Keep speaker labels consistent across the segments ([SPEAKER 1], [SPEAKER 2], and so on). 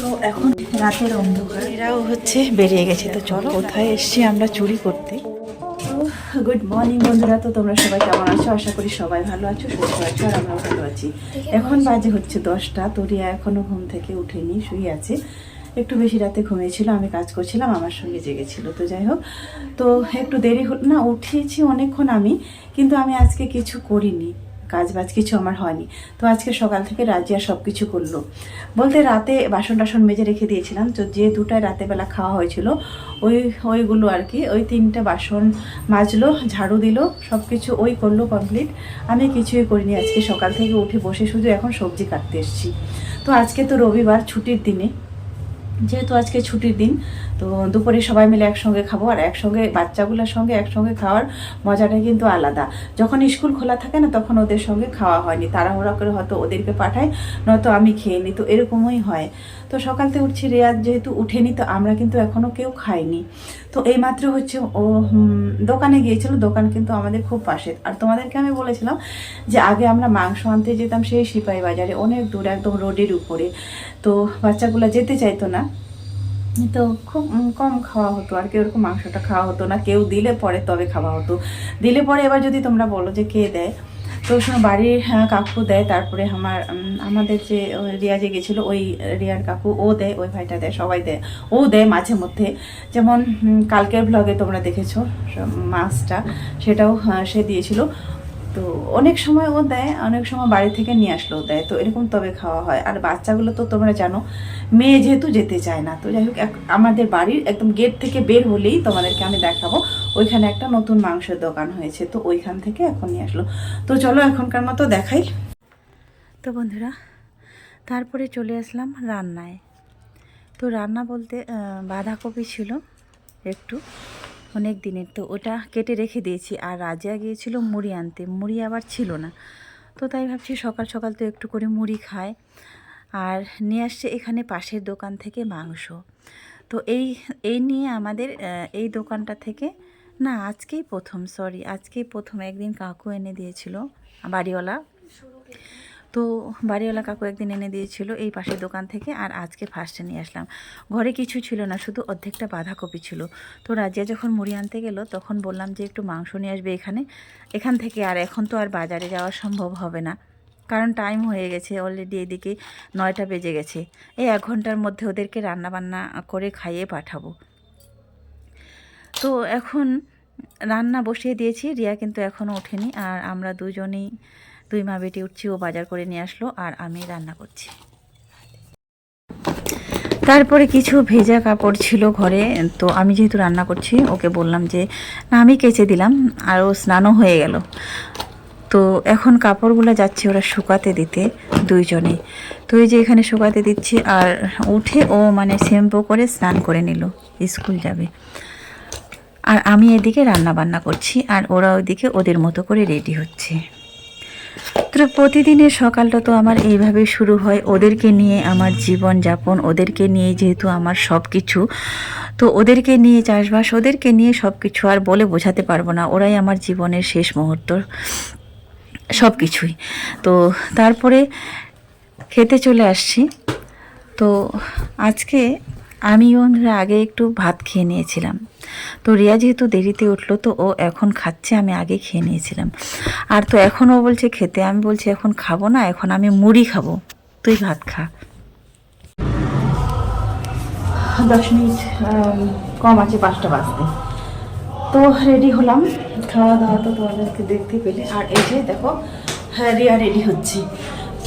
[SPEAKER 1] তো এখন রাতের অন্ধকার। এরাও হচ্ছে বেরিয়ে গেছে। তো চলো, কোথায় এসছি আমরা চুরি করতে? গুড মর্নিং বন্ধুরা। তো তোমরা সবাই কেমন আছো? আশা করি সবাই ভালো আছো, সুস্থ আছো, আর আমরাও ভালো আছি। এখন বাজে হচ্ছে দশটা। তো রিয়া এখনও ঘুম থেকে উঠেনি, শুয়ে আছে। একটু বেশি রাতে ঘুমিয়েছিল, আমি কাজ করছিলাম, আমার সঙ্গে জেগেছিল। তো যাই হোক, তো একটু দেরি হল না উঠিয়েছি অনেকক্ষণ আমি, কিন্তু আমি আজকে কিছু করিনি। কাজ বাজ কিছু আমার হয়নি। তো আজকে সকাল থেকে রাজিয়া সব কিছু করল। বলতে রাতে বাসন টাসন মেজে রেখে দিয়েছিলাম। তো যে দুটায় বেলা খাওয়া হয়েছিল, ওই ওইগুলো আর কি, ওই তিনটে বাসন মাজলো, ঝাড়ু দিল সব কিছু ওই করল কমপ্লিট আমি কিছুই করিনি আজকে সকাল থেকে উঠে বসে শুধু এখন সবজি কাটতে এসেছি। তো আজকে তো রবিবার, ছুটির দিনে। যেহেতু আজকে ছুটির দিন তো দুপুরে সবাই মিলে একসঙ্গে খাব আর একসঙ্গে বাচ্চাগুলোর সঙ্গে একসঙ্গে খাওয়ার মজাটা কিন্তু আলাদা। যখন স্কুল খোলা থাকে না, তখন ওদের সঙ্গে খাওয়া হয়নি। তাড়াহুড়া করে হয়তো ওদেরকে পাঠায়, নয়তো আমি খেয়ে নিই। তো এরকমই হয়। তো সকাল থেকে উঠছি, রেয়াজ যেহেতু উঠেনি, তো আমরা কিন্তু এখনও কেউ খাইনি। তো এইমাত্র হচ্ছে ও দোকানে গিয়েছিল। দোকান কিন্তু আমাদের খুব পাশে। আর তোমাদেরকে আমি বলেছিলাম যে আগে আমরা মাংস আনতে যেতাম সেই সিপাহী বাজারে, অনেক দূর, একদম রোডের উপরে। তো বাচ্চাগুলো যেতে চাইতো না। তো খুব কম খাওয়া হতো আর কি ওরকম মাংসটা খাওয়া হতো না। কেউ দিলে পরে তবে খাওয়া হতো। দিলে পরে এবার যদি তোমরা বলো যে কে দেয়? তো ওই বাড়ির হ্যাঁ, কাকু দেয়। তারপরে আমার আমাদের যে রিয়া যে গেছিল ওই রিয়ার কাকু ও দেয় ওই ভাইটা দেয় সবাই দেয়। ও দেয় মাঝে মধ্যে। যেমন কালকের ব্লগে তোমরা দেখেছ মাছটা। সেটাও হ্যাঁ, সে দিয়েছিল। তো অনেক সময় ও দেয়, অনেক সময় বাড়ি থেকে নিয়ে আসলেও দেয়। তো এরকম তবে খাওয়া হয়। আর বাচ্চাগুলো তো তোমরা জানো, মেয়ে যেহেতু যেতে চায় না, তো যাই হোক আমাদের বাড়ির একদম গেট থেকে বের হলেই তোমাদেরকে আমি দেখাবো, ওইখানে একটা নতুন মাংসের দোকান হয়েছে। তো ওইখান থেকে এখন নিয়ে আসলো। তো চলো এখনকার মতো দেখাই। তো বন্ধুরা, তারপরে চলে আসলাম রান্নায়। তো রান্না বলতে বাঁধাকপি ছিল একটু। অনেক দিনের। তো ওটা কেটে রেখে দিয়েছি। আর রাজিয়া গিয়েছিল মুড়ি আনতে। মুড়ি আবার ছিল না। তো তাই ভাবছি সকাল সকাল তো একটু করে মুড়ি খায় আর নিয়ে আসছে এখানে পাশের দোকান থেকে মাংস। তো এই এই নিয়ে আমাদের এই দোকানটা থেকে, না, আজকেই প্রথম সরি আজকেই প্রথম একদিন কাকু এনে দিয়েছিল, বাড়িওয়ালা। তো বাড়িওয়ালা কাকু একদিন এনে দিয়েছিল এই পাশের দোকান থেকে আর আজকে ফার্স্টে নিয়ে আসলাম। ঘরে কিছু ছিল না, শুধু অর্ধেকটা বাঁধাকপি ছিল। তো রাজিয়া যখন মুড়ি আনতে গেল, তখন বললাম যে একটু মাংস নিয়ে আসবে এখানে। এখান থেকে আর এখন তো আর বাজারে যাওয়া সম্ভব হবে না। কারণ টাইম হয়ে গেছে অলরেডি এদিকে নয়টা বেজে গেছে। এই এক ঘণ্টার মধ্যে ওদেরকে রান্না বান্না করে খাইয়ে পাঠাবো। তো এখন রান্না বসিয়ে দিয়েছি, রিয়া কিন্তু এখনও ওঠেনি। আর আমরা দুজনেই দুই মা বেটি উঠছি ও বাজার করে নিয়ে আসলো আর আমি রান্না করছি। তারপরে কিছু ভেজা কাপড় ছিল ঘরে, তো আমি যেহেতু রান্না করছি, ওকে বললাম যে, না, আমি কেচে দিলাম আর ও স্নানও হয়ে গেল। তো এখন কাপড়গুলো যাচ্ছে ওরা শুকাতে দিতে দুইজনে। তো এই যে এখানে শুকাতে দিচ্ছি আর উঠে ও মানে শ্যাম্পু করে স্নান করে নিল, স্কুল যাবে। আর আমি এদিকে রান্না বান্না করছি আর ওরা ওইদিকে ওদের মতো করে রেডি হচ্ছে। তো প্রতিদিনের সকালটা তো আমার এইভাবে শুরু হয়। ওদেরকে নিয়ে আমার জীবন যাপন ওদেরকে নিয়ে যেহেতু আমার সব কিছু তো ওদেরকে নিয়ে চাষবাস, ওদেরকে নিয়ে সব কিছু আর বলে বোঝাতে পারব না। ওরাই আমার জীবনের শেষ মুহূর্ত। সব কিছুই তো তারপরে খেতে চলে আসছি। তো আজকে আমি বন্ধুরা আগে একটু ভাত খেয়ে নিয়েছিলাম। তো রিয়া যেহেতু দেরিতে উঠল, তো ও এখন খাচ্ছে, আমি আগে খেয়ে নিয়েছিলাম। আর তো এখন ও বলছে খেতে, আমি বলছি এখন খাব না, এখন আমি মুড়ি খাব। তুই ভাত খা। দশ মিনিট কম আছে, পাঁচটা বাজতে। তো রেডি হলাম। খাওয়া দাওয়া তো তোমাদেরকে দেখতে পেলে। আর এই যে দেখো হ্যাঁ রিয়া রেডি হচ্ছে।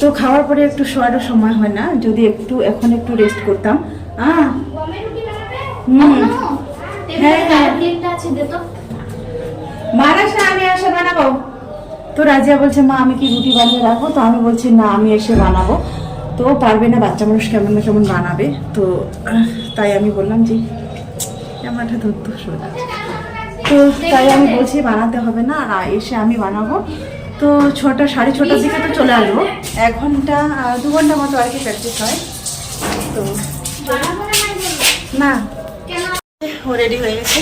[SPEAKER 1] তো খাওয়ার পরে একটু শোয়ারও সময় হয় না। যদি একটু, এখন একটু রেস্ট করতাম। হ্যাঁ। মারাস না আমি এসে বানাবো? তো রাজিয়া বলছে মা আমি কি রুটি বানিয়ে রাখব? তো আমি বলছি না আমি এসে বানাবো। তো পারবে না বাচ্চা মানুষ কেমন না কেমন বানাবে। তো তাই আমি বললাম যে আমারটা ধরতো সোজা তো তাই আমি বলছি বানাতে হবে না। আর এসে আমি বানাবো। তো ছটা সাড়ে ছটার দিকে তো চলে আসব। এক ঘণ্টা দু ঘণ্টা মতো আর কি প্র্যাকটিস হয়। তো না ও রেডি হয়ে গেছে।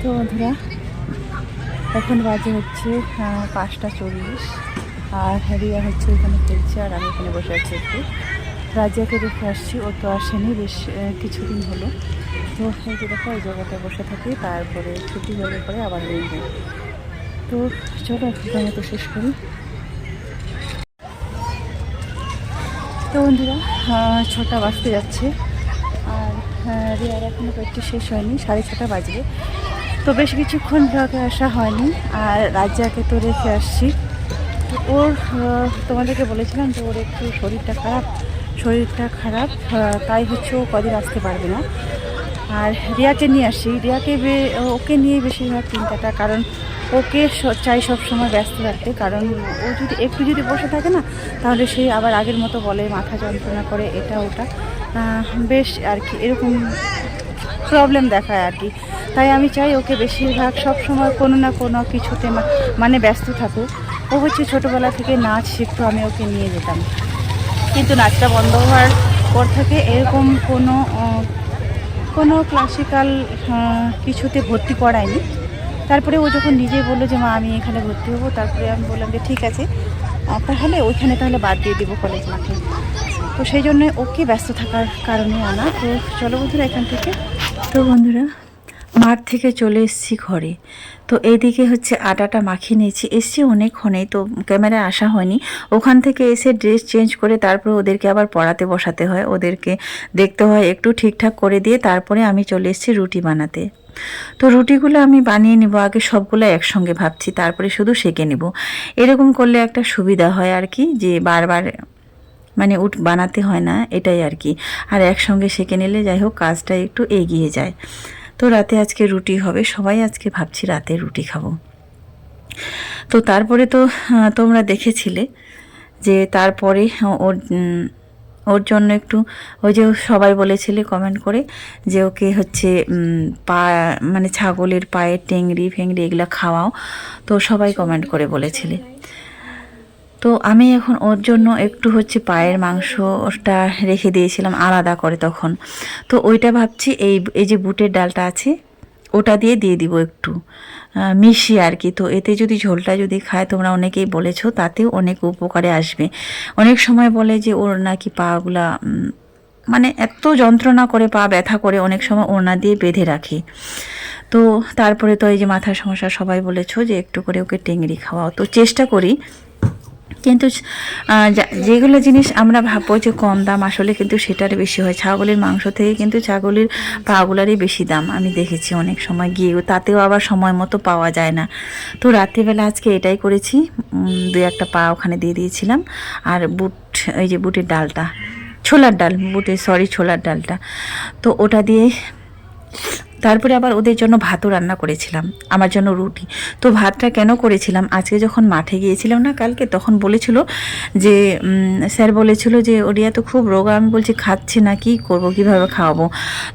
[SPEAKER 1] তো বন্ধুরা, এখন বাজে হচ্ছে পাঁচটা চল্লিশ। আর রিয়া হচ্ছে এখানে খেলছে, আর আমি এখানে বসে আছি একটু। রাজিয়াকে রেখে আসছি, ও তো আসেনি, বেশ কিছুদিন হলো। তো এই যে দেখো, এই জায়গাটায় বসে থাকি, তারপরে ছুটি হলে পরে আবার বেরিয়ে তো চলো এখন তো শেষ করি। তো বন্ধুরা ছটা বাজতে যাচ্ছে। আর রিয়ার এখনও প্র্যাকটিস শেষ হয়নি, সাড়ে ছটা বাজবে। তো বেশ কিছুক্ষণ ব্লগে আসা হয়নি, আর রাজ্জাকে তো রেখে আসছি। তো ওর তোমাদেরকে বলেছিলাম যে ওর একটু শরীরটা খারাপ শরীরটা খারাপ তাই হচ্ছে ও কদিন আসতে পারবে না। আর রিয়াকে নিয়ে আসি। রিয়াকে ওকে নিয়ে বেশিরভাগ চিন্তাটা, কারণ ওকে চাই সব সময় ব্যস্ত রাখতে কারণ ও যদি, একটু যদি বসে থাকে না, তাহলে সে আবার আগের মতো বলে, মাথা যন্ত্রণা করে, এটা ওটা। বেশ আর কি, এরকম প্রবলেম দেখায় আর কি। তাই আমি চাই ওকে বেশিরভাগ সব সময় কোনো না কোনো কিছুতে মানে ব্যস্ত থাকুক। ও হচ্ছে ছোটোবেলা থেকে নাচ শিখতো, আমি ওকে নিয়ে যেতাম। কিন্তু নাচটা বন্ধ হওয়ার পর থেকে এরকম কোনো কোনো ক্লাসিক্যাল কিছুতে ভর্তি করায়নি। তারপরে ও যখন নিজে বলল যে, মা, আমি এখানে ভর্তি হব, তারপরে আমি বললাম যে, ঠিক আছে তাহলে ওইখানে তাহলে বাদ দিয়ে দেবো কলেজ মাঠে। তো সেই জন্য ওকে ব্যস্ত থাকার কারণে আনা। তো চলো বন্ধুরা এখান থেকে। তো বন্ধুরা, মাঠ থেকে চলে এসেছি ঘরে। তো এইদিকে হচ্ছে আটাটা মাখিয়ে নিয়েছি। এসছি অনেকক্ষণেই, তো ক্যামেরায় আসা হয়নি। ওখান থেকে এসে ড্রেস চেঞ্জ করে তারপরে ওদেরকে আবার পড়াতে বসাতে হয়। ওদেরকে দেখতে হয়, একটু ঠিকঠাক করে দিয়ে তারপরে আমি চলে এসেছি রুটি বানাতে। তো রুটিগুলো আমি বানিয়ে নিব, আগে সবগুলো একসঙ্গে ভাবছি, তারপরে শুধু সেঁকে নেব। এরকম করলে একটা সুবিধা হয় আর কি, যে বারবার মানে উঠ, বানাতে হয় না, এটাই আর কি। আর একসঙ্গে সেঁকে নিলে যাই হোক, কাজটা একটু এগিয়ে যায়। তো রাতে আজকে রুটি হবে, সবাই আজকে ভাবছি রাতে রুটি খাব। তো তারপরে তো তোমরা দেখেছিলে যে তারপরে ওর ওর জন্য একটু ওই যে সবাই বলেছিলে কমেন্ট করে যে ওকে হচ্ছে পা মানে ছাগলের পায়ের টেংরি ফেংরি এগুলো খাওয়াও। তো সবাই কমেন্ট করে বলেছিলে। তো আমি এখন ওর জন্য একটু হচ্ছে পায়ের মাংসটা রেখে দিয়েছিলাম আলাদা করে তখন। তো ওইটা ভাবছি এই এই যে বুটের ডালটা আছে ওটা দিয়ে দিয়ে দিব একটু। মিশি আর কি। তো এতে যদি ঝোলটা যদি খায়, তোমরা অনেকেই বলেছ, তাতেও অনেক উপকারে আসবে। অনেক সময় বলে যে, ওর নাকি পাগুলা মানে এত যন্ত্রণা করে, পা ব্যথা করে, অনেক সময় ওড়না দিয়ে বেঁধে রাখে। তো তারপরে তো এই যে মাথার সমস্যা, সবাই বলেছ যে, একটু করে ওকে টেংরি খাওয়াও। তো চেষ্টা করি কিন্তু যেগুলো জিনিস আমরা ভাববো যে কম দাম, আসলে কিন্তু সেটার বেশি হয়। ছাগলের মাংস থেকে কিন্তু ছাগলের পাগুলারই বেশি দাম, আমি দেখেছি অনেক সময় গিয়েও তাতেও আবার সময় মতো পাওয়া যায় না। তো রাত্রিবেলা আজকে এটাই করেছি। দু একটা পা ওখানে দিয়ে দিয়েছিলাম। আর বুট, এই যে বুটের ডালটা, ছোলার ডাল, বুটে সরি ছোলার ডালটা। তো ওটা দিয়ে তারপরে আবার ওদের জন্য ভাতও রান্না করেছিলাম, আমার জন্য রুটি। তো ভাতটা কেন করেছিলাম? আজকে যখন মাঠে গিয়েছিলাম না কালকে, তখন বলেছিল যে স্যার বলেছিল যে ওরিয়া তো খুব রোগা আমি বলছি, খাচ্ছি না, কি করব, কীভাবে খাওয়াবো?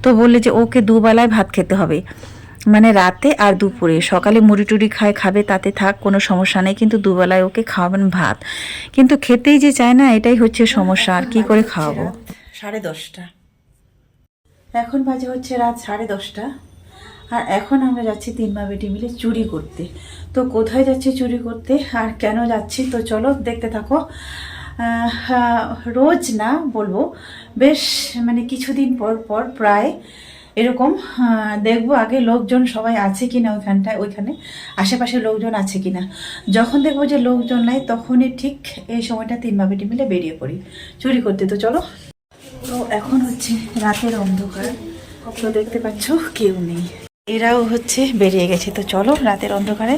[SPEAKER 1] তো বললে যে, ওকে দুবেলায় ভাত খেতে হবে। মানে রাতে আর দুপুরে, সকালে মুড়ি টুড়ি খায়, খাবে, তাতে থাক, কোনো সমস্যা নেই, কিন্তু দুবেলায় ওকে খাওয়াবেন ভাত। কিন্তু খেতেই যে চায় না, এটাই হচ্ছে সমস্যা, আর কি করে খাওয়াবো? সাড়ে দশটা। এখন বাজে হচ্ছে রাত সাড়ে দশটা। আর এখন আমরা যাচ্ছি তিন মা বেটি মিলে চুরি করতে। তো কোথায় যাচ্ছি চুরি করতে? আর কেন যাচ্ছি? তো চলো দেখতে থাকো। রোজ না বলব, বেশ মানে কিছুদিন পর পর প্রায় এরকম দেখব আগে লোকজন সবাই আছে কি না ওইখানটায়, ওইখানে আশেপাশে লোকজন আছে কি না যখন দেখব যে লোকজন নাই, তখনই ঠিক এই সময়টা তিন বেটি মিলে বেরিয়ে পড়ি। চুরি করতে, তো চলো। এখন হচ্ছে রাতের অন্ধকার। তো দেখতে পাচ্ছ কেউ নেই। এরাও হচ্ছে বেরিয়ে গেছে। তো চলো রাতের অন্ধকারে।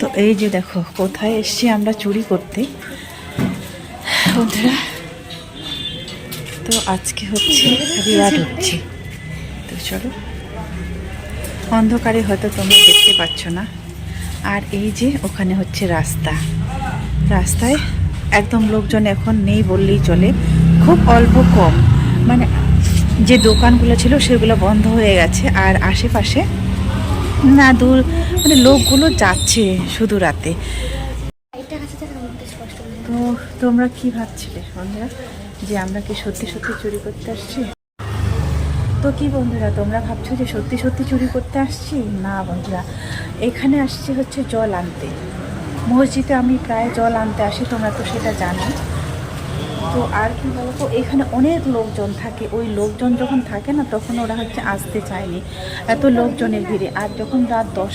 [SPEAKER 1] তো এই যে দেখো, কোথায় এসছি আমরা চুরি করতে? বন্ধুরা, তো আজকে হচ্ছে রিয়া ঢুকছে তো চলো, অন্ধকারে হয়তো তোমরা দেখতে পাচ্ছ না। আর এই যে ওখানে হচ্ছে রাস্তা। রাস্তায় একদম লোকজন এখন নেই বললেই চলে। খুব অল্প কম। মানে যে দোকানগুলো ছিল সেগুলো বন্ধ হয়ে গেছে আর আশেপাশে না দূর মানে লোকগুলো যাচ্ছে শুধু রাতে। তো তোমরা কি ভাবছিলে বন্ধুরা? যে আমরা কি সত্যি সত্যি চুরি করতে আসছি? তো কি বন্ধুরা, তোমরা ভাবছ যে সত্যি সত্যি চুরি করতে আসছি? না বন্ধুরা, এখানে আসছি হচ্ছে জল আনতে। মসজিদে আমি প্রায় জল আনতে আসি, তোমরা তো সেটা জানো তো আর কি বলতো এখানে অনেক লোকজন থাকে। ওই লোকজন যখন থাকে না, তখন ওরা হচ্ছে আসতে চায়নি। এত লোকজনের ভিড়ে। আর যখন রাত দশ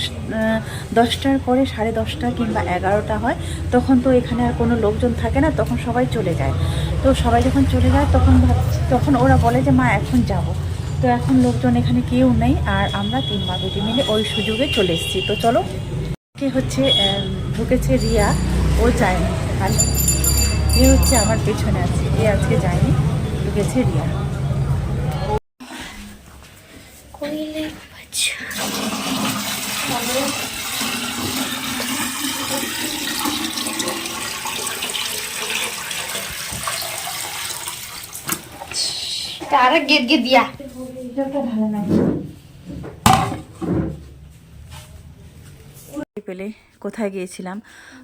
[SPEAKER 1] দশটার পরে সাড়ে দশটা কিংবা এগারোটা হয়, তখন তো এখানে আর কোনো লোকজন থাকে না, তখন সবাই চলে যায়। তো সবাই যখন চলে যায়, তখন তখন ওরা বলে যে, মা, এখন যাব। তো এখন লোকজন এখানে কেউ নেই, আর আমরা তিন মা বেটি মিলে ওই সুযোগে চলে এসেছি। তো চলো, কে হচ্ছে ঢুকেছে রিয়া, ও আর এ হচ্ছে আমার পেছনে আছে। এ আজকে যায়নি গেছে রিয়া।
[SPEAKER 2] আর গেট গেট দিয়া ঢালা নাই
[SPEAKER 1] পেলে কোথায় গিয়েছিলাম?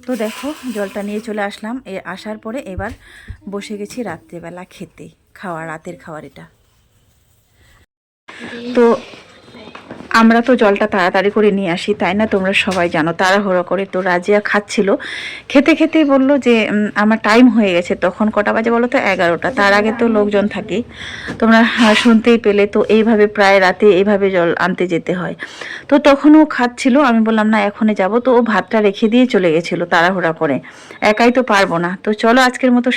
[SPEAKER 1] তো দেখো, জলটা নিয়ে চলে আসলাম। এ আসার পরে এবার বসে গেছি রাত্রেবেলা খেতে। খাওয়া, রাতের খাওয়ার এটা। তো আমরা তো জলটা তাড়াতাড়ি করে নিয়ে আসি, তাই না? তোমরা সবাই জানো, তাড়াহুড়ো করে তো রাজিয়া খাচ্ছিল। খেতে খেতেই বলল যে আমার টাইম হয়ে গেছে, তখন কটা বাজে বলো তো? এগারোটা। তার আগে তো লোকজন থাকে। তোমরা শুনতেই পেলে তো, এইভাবে প্রায় রাতে এইভাবে জল আনতে যেতে হয়। তো তখন ও খাচ্ছিল, আমি বললাম, না, এখনই যাব। তো ও ভাতটা রেখে দিয়ে চলে গেছিল তাড়াহুড়া করে। একাই তো পারব না। তো চলো আজকের মতো